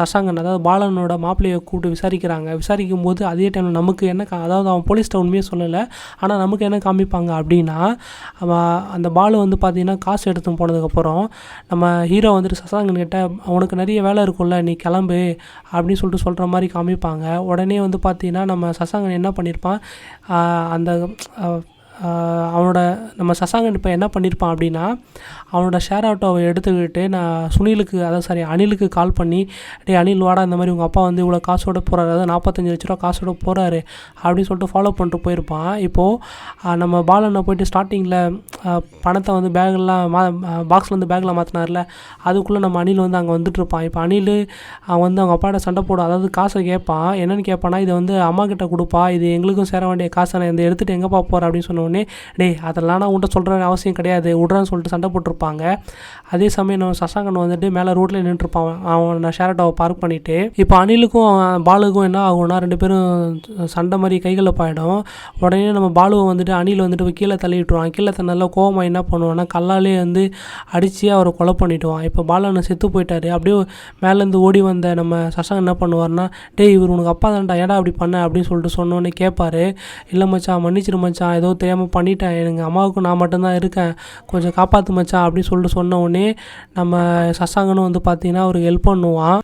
சசாங்கன் அதாவது பாலனோட மாப்பிள்ளையை கூப்பிட்டு விசாரிக்கிறாங்க. விசாரிக்கும் போது அதே டைமில் நமக்கு என்ன கா அதாவது அவன் போலீஸ்கிட்ட உண்மையே சொல்லலை. ஆனால் நமக்கு என்ன காமிப்பாங்க அப்படின்னா அவன் அந்த பாலு வந்து பார்த்தீங்கன்னா காசு எடுத்து போனதுக்கப்புறம் நம்ம ஹீரோ வந்துட்டு சசாங்கன் கிட்ட அவனுக்கு நிறைய வேலை இருக்கும்ல நீ கிளம்பு அப்படின்னு சொல்லிட்டு சொல்கிற மாதிரி காமிப்பாங்க. உடனே வந்து பார்த்தீங்கன்னா நம்ம சசாங்கன் என்ன பண்ணியிருப்பான் அந்த நம்ம சசாங்கன் இப்போ என்ன பண்ணியிருப்பான் அப்படின்னா அவனோட ஷேர் ஆட்டோவை எடுத்துக்கிட்டு நான் சுனிலுக்கு அதாவது சாரி அனிலுக்கு கால் பண்ணி டேய் அனில் வாடா இந்த மாதிரி உங்கள் அப்பா வந்து இவ்வளோ காசோட போகிறாரு அதாவது நாற்பத்தஞ்சு லட்ச ரூபா காசோட போகிறாரு அப்படின்னு சொல்லிட்டு ஃபாலோ பண்ணிட்டு போயிருப்பான். இப்போது நம்ம பாலனை போயிட்டு ஸ்டார்டிங்கில் பணத்தை வந்து பேக்லாம் மா பாக்ஸில் வந்து பேக்கில் மாற்றினார்ல அதுக்குள்ளே நம்ம அணில் வந்து அங்கே வந்துட்டு இருப்பான் இப்போ அணில் அவன் வந்து அவங்க அப்பாட்ட சண்டை போடும். அதாவது காசை கேட்பான் என்னென்னு கேட்பானா இதை வந்து அம்மா கிட்ட கொடுப்பா. இது எங்களுக்கும் சேர வேண்டிய காசை நான் இந்த எடுத்துகிட்டு எங்கேப்பா போகிற அப்படின்னு சொன்னோடனே டே டேய் அதெல்லாம் நான் உன்ட்ட சொல்கிற அவசியம் கிடையாது. விட்றான்னு சொல்லிட்டு சண்டை போட்டிருப்பாங்க. அதே சமயம் நம்ம சசாங்கன் வந்துட்டு மேலே ரோட்டில் நின்றுருப்பான் அவன் நான் ஷேரட்டாவை பார்க் பண்ணிவிட்டு இப்போ அனிலுக்கும் அவன் பாலுக்கும் என்ன ஆகும்னா ரெண்டு பேரும் சண்டை மாதிரி கைகளில் பாயிடும் உடனே நம்ம பாலுவை வந்துட்டு அணில் வந்துட்டு கீழே தள்ளி விட்டுருவான் கீழே தன்னால கோவமாக என்ன பண்ணுவான்னா கல்லாலே வந்து அடித்து அவரை கொலை பண்ணிவிடுவான் இப்போ பாலனை செத்து போயிட்டாரு. அப்படியே மேலேருந்து ஓடி வந்த நம்ம சசங்க என்ன பண்ணுவார்னா டேய் இவர் உனக்கு அப்பா தான்டா. ஏடா அப்படி பண்ண? அப்படின்னு சொல்லிட்டு சொன்னோன்னே கேட்பார் இல்லை மச்சான் மன்னிச்சிரு மச்சான். ஏதோ தெரியாமல் பண்ணிட்டேன். எங்கள் அம்மாவுக்கும் நான் மட்டும்தான் இருக்கேன். கொஞ்சம் காப்பாற்று மச்சான். அப்படின்னு சொல்லிட்டு சொன்ன உடனே நம்ம சசாங்கனும் வந்து பார்த்தீங்கன்னா அவருக்கு ஹெல்ப் பண்ணுவான்.